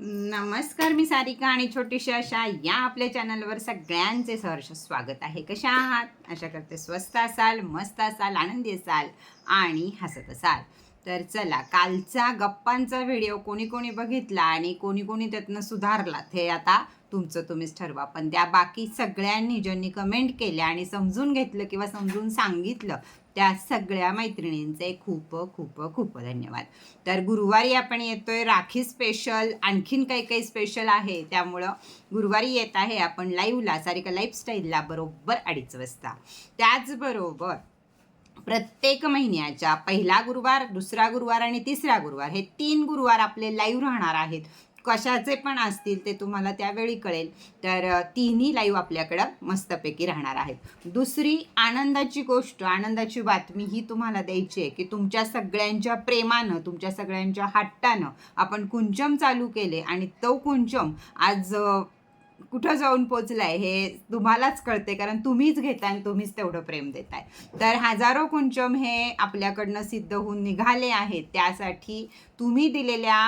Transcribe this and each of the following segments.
नमस्कार मी सारिका आणि छोटीशी अशा या आपल्या चॅनलवर सगळ्यांचे सहर्ष स्वागत आहे. कशा आहात? अशा करते स्वस्त असाल मस्त असाल आनंदी असाल आणि हसत असाल. तर चला कालचा गप्पांचा व्हिडिओ कोणी कोणी बघितला आणि कोणी कोणी त्यातनं सुधारला. हे आता तुमचं तुम्हीच ठरवा. पण त्या बाकी सगळ्यांनी ज्यांनी कमेंट केल्या आणि समजून घेतलं किंवा समजून सांगितलं त्या सगळ्या मैत्रिणींचे खूप खूप खूप धन्यवाद. तर गुरुवारी आपण येतोय राखी स्पेशल आणखीन काही काही स्पेशल आहे त्यामुळं गुरुवारी येत आहे आपण लाईव्हला सारिका लाईफस्टाईलला बरोबर अडीच वाजता. त्याचबरोबर प्रत्येक महिन्याच्या पहिला गुरुवार दुसरा गुरुवार आणि तिसरा गुरुवार हे तीन गुरुवार आपले लाईव्ह राहणार आहेत. कशाचे पण असतील ते तुम्हाला त्यावेळी कळेल. तर तिन्ही लाईव्ह आपल्याकडं मस्तपैकी राहणार आहेत. दुसरी आनंदाची गोष्ट आनंदाची बातमी ही तुम्हाला द्यायची आहे की तुमच्या सगळ्यांच्या प्रेमानं तुमच्या सगळ्यांच्या हट्टानं आपण कुंचम चालू केले आणि तो कुंचम आज कुठं जाऊन पोचलाय हे तुम्हालाच कळते कारण तुम्हीच घेताय आणि तुम्हीच तेवढं प्रेम देताय. तर हजारो कुंचम हे आपल्याकडनं सिद्ध होऊन निघाले आहेत. त्यासाठी तुम्ही दिलेल्या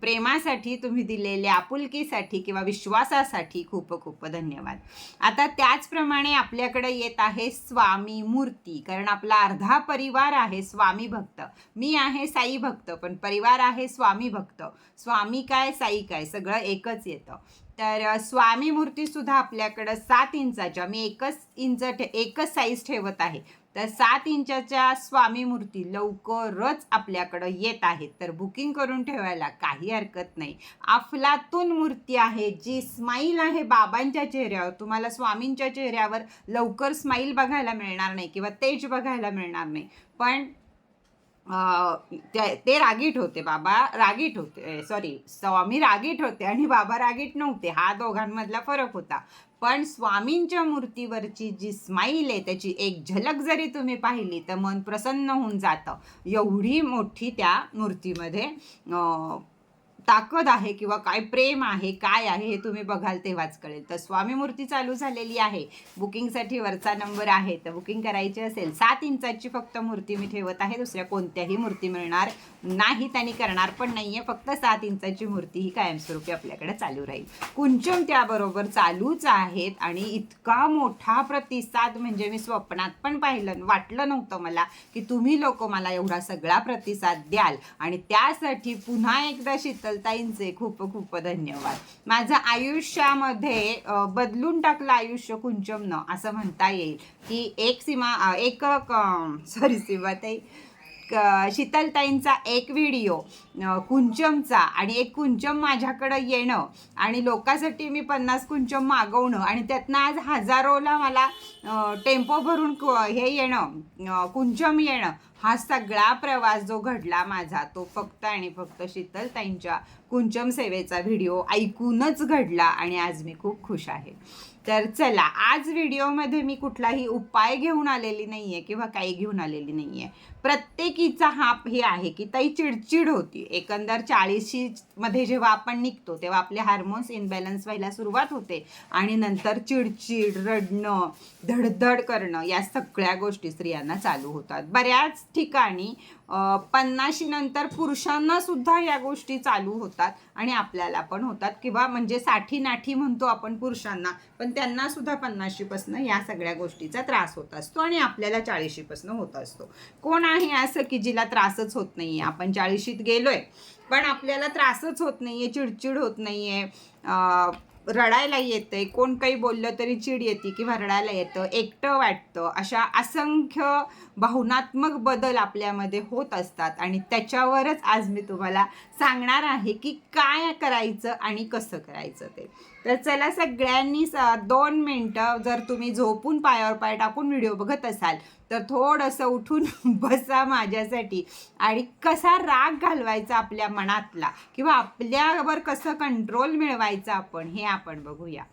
प्रेमासाठी तुम्ही दिलेल्या आपुलकीसाठी किंवा विश्वासासाठी खूप खूप धन्यवाद. आता त्याचप्रमाणे आपल्याकडे येत आहे स्वामी मूर्ती कारण आपला अर्धा परिवार आहे स्वामी भक्त. मी आहे साई भक्त पण परिवार आहे स्वामी भक्त. स्वामी काय साई काय सगळं एकच येतं. तर स्वामी मूर्तीसुद्धा आपल्याकडं सात इंचाच्या मी एकच इंच ठे एकच साईज ठेवत आहे. तर सात इंचाच्या स्वामी मूर्ती लवकरच आपल्याकडं येत आहेत. तर बुकिंग करून ठेवायला काही हरकत नाही. अफलातून मूर्ती आहे जी स्माईल आहे बाबांच्या चेहऱ्यावर तुम्हाला स्वामींच्या चेहऱ्यावर लवकर स्माईल बघायला मिळणार नाही किंवा तेज बघायला मिळणार नाही. पण ते ते रागीट होते बाबा रागीट होते सॉरी स्वामी रागीट होते आणि बाबा रागीट नव्हते. हा दोघांमधला फरक होता. पण स्वामींच्या मूर्तीवरची जी स्माईल आहे त्याची एक झलक जरी तुम्ही पाहिली तर मन प्रसन्न होऊन जातं. एवढी मोठी त्या मूर्तीमध्ये ताकद आहे किंवा काय प्रेम आहे काय आहे हे तुम्ही बघाल तेव्हाच कळेल. तर स्वामी मूर्ती चालू झालेली आहे. बुकिंगसाठी वरचा नंबर आहे. तर बुकिंग करायची असेल सात इंचाची फक्त मूर्ती मी ठेवत आहे. दुसऱ्या कोणत्याही मूर्ती मिळणार नाही त्यांनी करणार पण नाहीये. फक्त सात इंचाची मूर्ती ही कायमस्वरूपी आपल्याकडे चालू राहील. कुंचम त्याबरोबर चालूच आहेत आणि इतका मोठा प्रतिसाद म्हणजे मी स्वप्नात पण पाहिलं वाटलं नव्हतं मला की तुम्ही लोक मला एवढा सगळा प्रतिसाद द्याल. आणि त्यासाठी पुन्हा एकदा शीतलताईंचे खूप खूप धन्यवाद. माझं आयुष्यामध्ये बदलून टाकलं आयुष्य कुंचमनं असं म्हणता येईल की एक सीमा एक सॉरी सीमाताई. क- शीतलताईंचा एक व्हिडिओ कुंचमचा आणि एक कुंचम माझ्याकडं येणं आणि लोकांसाठी मी पन्नास कुंचम मागवणं आणि त्यातनं आज हजारोला मला टेम्पो भरून हे येणं कुंचम येणं हा सगळा प्रवास जो घडला माझा तो फक्त आणि फक्त शीतलताईंच्या कुंचम सेवेचा व्हिडिओ ऐकूनच घडला आणि आज मी खूप खुश आहे. तर चला आज व्हिडिओमध्ये मी कुठलाही उपाय घेऊन आलेली नाही आहे किंवा काही घेऊन आलेली नाही आहे प्रत्येकीचा हा हे आहे की ताई चिडचिड होती. एकंदर चाळीशी मध्ये जेव्हा आपण निघतो तेव्हा आपले हार्मोन्स इनबॅलन्स व्हायला सुरुवात होते. आणि नंतर चिडचिड रडणं धडधड करणं या सगळ्या गोष्टी स्त्रियांना चालू होतात. बऱ्याच ठिकाणी पन्नाशी नंतर पुरुषांना सुद्धा या गोष्टी चालू होतात आणि आपल्याला पण होतात. किंवा म्हणजे साठी नाठी म्हणतो आपण पुरुषांना पण त्यांना सुद्धा पन्नाशीपासनं या सगळ्या गोष्टीचा त्रास होत असतो आणि आपल्याला चाळीशीपासनं होत असतो. कोण नाही असं की जिला त्रासच होत नाहीये. आपण चाळीशीत गेलोय पण आपल्याला त्रासच होत नाहीये चिडचिड होत नाहीये. आहे रडायला येतंय कोण काही बोललं तरी चिड येते किंवा रडायला येतं एकटं वाटतं अशा असंख्य भावनात्मक बदल आपल्यामध्ये होत असतात. आणि त्याच्यावरच आज मी तुम्हाला सांगणार आहे की काय करायचं आणि कसं करायचं ते. तर चला सगळ्यांनी स- दोन मिनटं जर तुम्ही झोपून पायावर पाय टाकून व्हिडिओ बघत असाल तर थोडंसं उठून बसा माझ्यासाठी. आणि कसा राग घालवायचा आपल्या मनातला किंवा आपल्यावर कसं कंट्रोल मिळवायचं आपण हे आपण बघूया.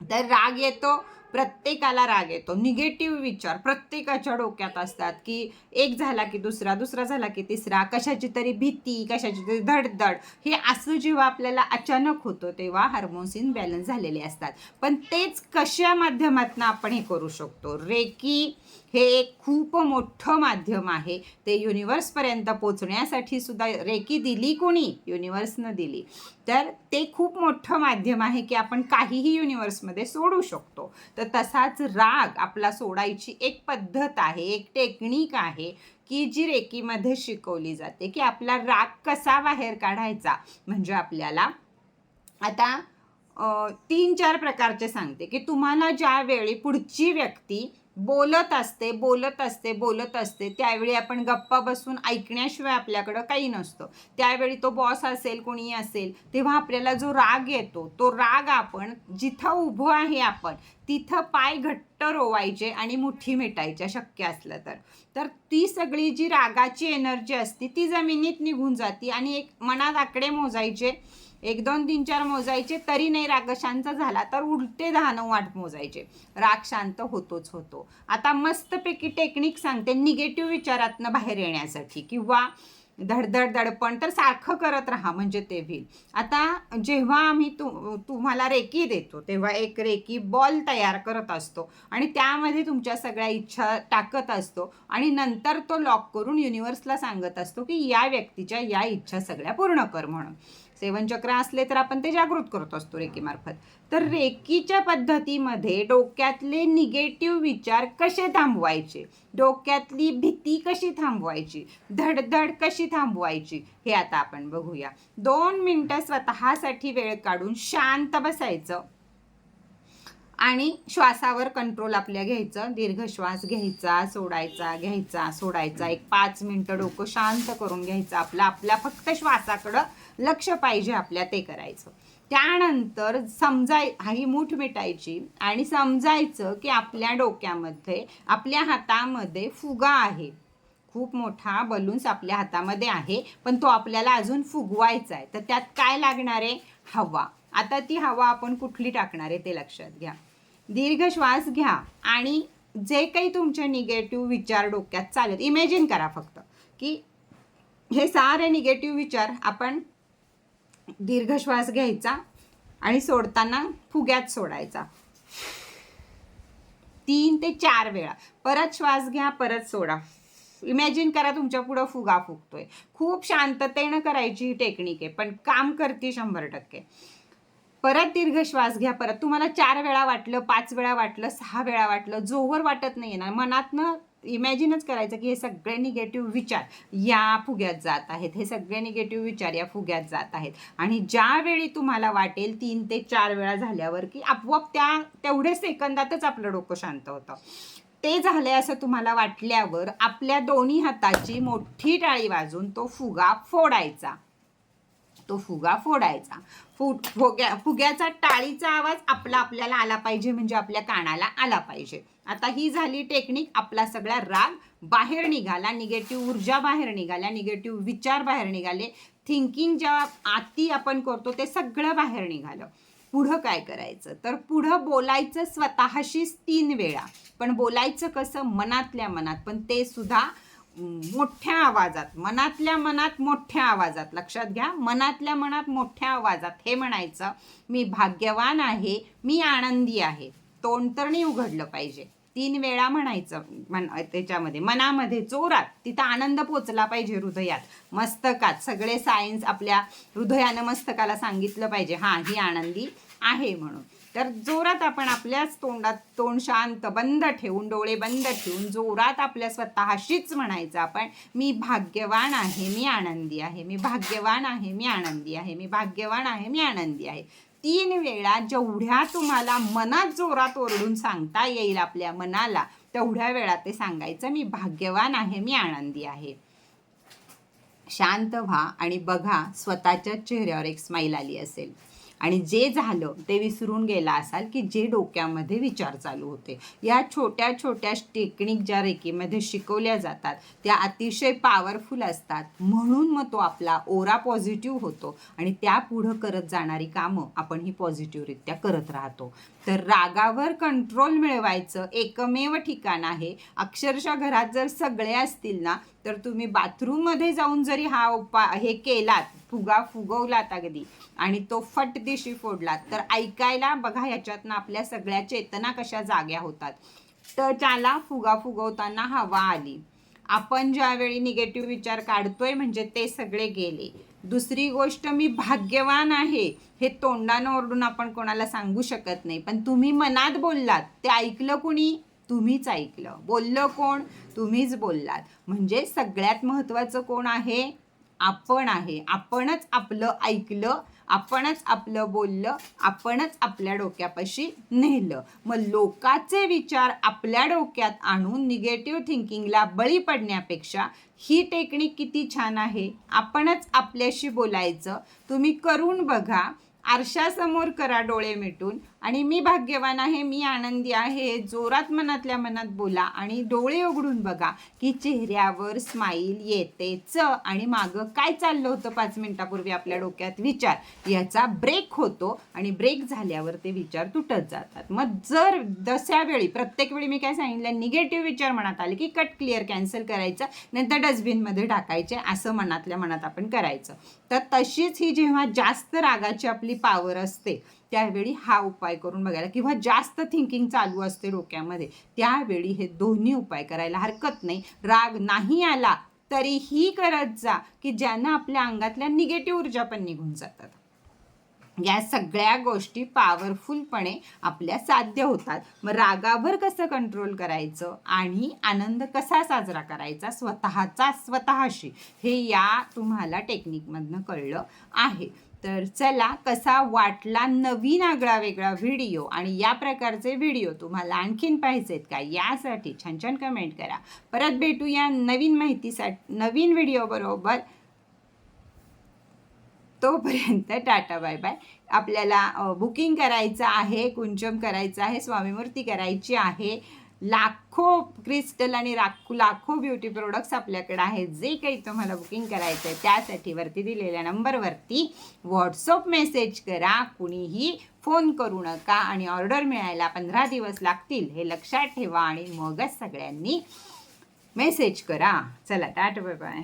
तर राग येतो प्रत्येकाला राग येतो. निगेटिव्ह विचार प्रत्येकाच्या डोक्यात असतात की एक झाला की दुसरा दुसरा झाला की तिसरा कशाची तरी भीती कशाची तरी धडधड. हे असं जेव्हा आपल्याला अचानक होतं तेव्हा हार्मोन्स इन बॅलन्स झालेले असतात. पण तेच कशा माध्यमातून आपण हे करू शकतो? रेकी हे एक खूप मोठं माध्यम आहे. ते युनिवर्सपर्यंत पोचण्यासाठी सुद्धा रेकी दिली कोणी? युनिवर्सनं दिली. तर ते खूप मोठं माध्यम आहे की आपण काहीही युनिवर्समध्ये सोडू शकतो. तर तसाच राग आपला सोडायची एक पद्धत आहे एक टेक्निक आहे की जी रेकीमध्ये शिकवली जाते की आपला राग कसा बाहेर काढायचा. म्हणजे आपल्याला आता तीन चार प्रकारचे सांगते की तुम्हाला ज्यावेळी पुढची व्यक्ती बोलत असते बोलत असते बोलत असते. त्यावेळी आपण गप्पा बसून ऐकण्याशिवाय आपल्याकडं काही नसतं. त्यावेळी तो बॉस असेल कोणी असेल तेव्हा आपल्याला जो राग येतो तो राग आपण जिथं उभं आहे आपण तिथं पाय घट्ट रोवायचे आणि मुठी मिटायच्या शक्य असलं तर. तर ती सगळी जी रागाची एनर्जी असते ती जमिनीत निघून जाते आणि एक मनात आकडे मोजायचे एक दोन तीन चार मोजायचे तरी नाही राग शांत झाला तर उलटे दहा नऊ आठ मोजायचे. राग शांत होतोच होतो. आता मस्तपैकी टेक्निक सांगते निगेटिव्ह विचारातनं बाहेर येण्यासाठी किंवा धडधड दडपण तर सारखं करत राहा म्हणजे ते होईल. आता जेव्हा आम्ही तु तुम्हाला रेकी देतो तेव्हा एक रेकी बॉल तयार करत असतो आणि त्यामध्ये तुमच्या सगळ्या इच्छा टाकत असतो आणि नंतर तो लॉक करून युनिवर्सला सांगत असतो की या व्यक्तीच्या या इच्छा सगळ्या पूर्ण कर म्हणून. सेवन चक्र असले तर आपण ते जागृत करत असतो रेकीमार्फत. तर रेकीच्या पद्धतीमध्ये डोक्यातले निगेटिव्ह विचार कसे थांबवायचे? डोक्यातली भीती कशी थांबवायची? धडधड कशी थांबवायची? हे आता आपण बघूया. दोन मिनटं स्वतःसाठी वेळ काढून शांत बसायचं. आणि श्वासावर कंट्रोल आपल्या घ्यायचं. दीर्घ श्वास घ्यायचा सोडायचा घ्यायचा सोडायचा. एक पाच मिनटं डोकं शांत करून घ्यायचं. आपलं आपल्या फक्त श्वासाकडं लक्ष पाहिजे आपल्या ते करायचं. त्यानंतर समजाय हा ही मूठ मिटायची आणि समजायचं की आपल्या डोक्यामध्ये आपल्या हातामध्ये फुगा आहे. खूप मोठा बलून्स आपल्या हातामध्ये आहे पण तो आपल्याला अजून फुगवायचा आहे. तर त्यात काय लागणार आहे? हवा. आता ती हवा आपण कुठली टाकणार आहे ते लक्षात घ्या. दीर्घ श्वास घ्या आणि जे काही तुमचे निगेटिव्ह विचार डोक्यात चालत इमॅजिन करा फक्त की हे सारे निगेटिव्ह विचार आपण दीर्घ श्वास घ्यायचा आणि सोडताना फुग्यात सोडायचा. तीन ते चार वेळा. परत श्वास घ्या परत सोडा. इमॅजिन करा तुमच्या पुढं फुगा फुगतोय. खूप शांततेनं करायची ही टेक्निक आहे पण काम करते शंभर टक्के. परत दीर्घ श्वास घ्या परत. तुम्हाला चार वेळा वाटलं पाच वेळा वाटलं सहा वेळा वाटलं जोवर वाटत नाही ना. मनातनं इमॅजिनच करायचं की हे सगळे निगेटिव्ह विचार या फुग्यात जात आहेत. हे सगळे निगेटिव्ह विचार या फुग्यात जात आहेत. आणि ज्यावेळी तुम्हाला वाटेल तीन ते चार वेळा झाल्यावर की आपोआप त्या तेवढे सेकंदातच आपलं डोकं शांत होतं. ते झालंय असं तुम्हाला वाटल्यावर आपल्या दोन्ही हाताची मोठी टाळी वाजून तो फुगा फोडायचा. तो फुगा फोडायचा. फु फुग्या फुग्याचा टाळीचा आवाज आपला आपल्याला आला पाहिजे म्हणजे आपल्या कानाला आला पाहिजे. आता ही झाली टेक्निक आपला सगळा राग बाहेर निघाला निगेटिव्ह ऊर्जा बाहेर निघाल्या निगेटिव्ह विचार बाहेर निघाले थिंकिंग जेव्हा आती आपण करतो ते सगळं बाहेर निघालं. पुढं काय करायचं? तर पुढं बोलायचं स्वतःशीच तीन वेळा. पण बोलायचं कसं? मनातल्या मनात. पण ते सुद्धा मोठ्या आवाजात मनातल्या मनात मोठ्या आवाजात लक्षात घ्या मनातल्या मनात मोठ्या आवाजात हे म्हणायचं मी भाग्यवान आहे मी आनंदी आहे. तोंड तर नाही उघडलं पाहिजे. तीन वेळा म्हणायचं मन त्याच्यामध्ये मनामध्ये जोरात तिथं आनंद पोचला पाहिजे हृदयात. मस्तकात सगळे सायन्स आपल्या हृदयानं मस्तकाला सांगितलं पाहिजे हां ही आनंदी आहे म्हणून. तर जोरात आपण आपल्याच तोंडात तोंड शांत बंद ठेवून डोळे बंद ठेवून जोरात आपल्या स्वतःशीच म्हणायचं आपण मी भाग्यवान आहे मी आनंदी आहे मी भाग्यवान आहे मी आनंदी आहे मी भाग्यवान आहे मी आनंदी आहे. तीन वेळा जेवढ्या तुम्हाला मनात जोरात ओरडून सांगता येईल आपल्या मनाला तेवढ्या वेळा ते सांगायचं मी भाग्यवान आहे मी आनंदी आहे. शांत व्हा आणि बघा स्वतःच्या चेहऱ्यावर एक स्माईल आली असेल. आणि जे झालं ते विसरून गेला असाल की जे डोक्यामध्ये विचार चालू होते. या छोट्या छोट्या टेक्निक ज्या रेकीमध्ये शिकवल्या जातात त्या अतिशय पॉवरफुल असतात. म्हणून मग तो आपला ओरा पॉझिटिव्ह होतो आणि त्या पुढं करत जाणारी कामं आपण ही पॉझिटिव्हरित्या करत राहतो. तर रागावर कंट्रोल मिळवायचं एकमेव ठिकाण आहे. अक्षरशः घरात जर सगळे असतील ना तर तुम्ही बाथरूममध्ये जाऊन जरी हा उपाय हे केलात फुगा फुगवलात अगदी आणि तो फट दिशी फोडलात तर ऐकायला बघा ह्याच्यातनं आपल्या सगळ्या चेतना कशा जाग्या होतात. तर त्याला फुगा फुगवताना हवा आली. आपण ज्यावेळी निगेटिव्ह विचार काढतोय म्हणजे ते सगळे गेले. दुसरी गोष्ट मी भाग्यवान आहे हे तोंडानं ओरडून आपण कोणाला सांगू शकत नाही. पण तुम्ही मनात बोललात ते ऐकलं कुणी? तुम्हीच ऐकलं. बोललं कोण? तुम्हीच बोललात. म्हणजे सगळ्यात महत्त्वाचं कोण आहे? आपण आहे. आपणच आपलं ऐकलं आपणच आपलं बोललं आपणच आपल्या डोक्यापाशी नेलं. मग लोकाचे विचार आपल्या डोक्यात आणून निगेटिव्ह थिंकिंगला बळी पडण्यापेक्षा ही टेक्निक किती छान आहे? आपणच आपल्याशी बोलायचं. तुम्ही करून बघा. आरशासमोर करा डोळे मिटून. आणि मी भाग्यवान आहे मी आनंदी आहे. जोरात मनातल्या मनात बोला आणि डोळे उघडून बघा की चेहऱ्यावर स्माईल येतेच. आणि मागं काय चाललं होतं पाच मिनिटापूर्वी आपल्या डोक्यात? विचार. याचा ब्रेक होतो आणि ब्रेक झाल्यावर ते विचार तुटत जातात. मग जर दस्यावेळी प्रत्येक वेळी मी काय सांगितलं? निगेटिव्ह विचार मनात आले की कट क्लिअर कॅन्सल करायचं. नंतर डस्टबिनमध्ये टाकायचे. असं मनातल्या मनात आपण करायचं. तर तशीच ही जेव्हा जास्त रागाची आपली पावर असते त्यावेळी हा उपाय करून बघायला किंवा जास्त थिंकिंग चालू असते डोक्यामध्ये त्यावेळी हे दोन्ही उपाय करायला हरकत नाही. राग नाही आला तरीही करत जा की ज्यानं आपल्या अंगातल्या निगेटिव्ह ऊर्जा पण निघून जातात. या सगळ्या गोष्टी पॉवरफुलपणे आपल्या साध्य होतात. मग रागावर कसं कंट्रोल करायचं? आणि आनंद कसा साजरा करायचा? स्वतःचा स्वतःशी. हे या तुम्हाला टेक्निकमधनं कळलं आहे. तर चला कसा वाटला नवीन आगळा वेगळा व्हिडिओ आणि या प्रकारचे व्हिडिओ तुम्हाला आणखीन पाहिजेत का? यासाठी छान छान कमेंट करा. परत भेटूया नवीन माहितीसाठी नवीन व्हिडिओ बरोबर. तोपर्यंत टाटा बाय बाय. आपल्याला बुकिंग करायचं आहे कुंचम करायचं आहे स्वामीमूर्ती करायची आहे. लाखो क्रिस्टल आणि लाखो लाखो ब्युटी प्रोडक्ट्स आपल्याकडे आहेत. जे काही तुम्हाला बुकिंग करायचं आहे त्यासाठी वरती दिलेल्या नंबरवरती व्हॉट्सअप मेसेज करा. कुणीही फोन करू नका आणि ऑर्डर मिळायला पंधरा दिवस लागतील हे लक्षात ठेवा आणि मगच सगळ्यांनी मेसेज करा. चला टाटा बाय बाय.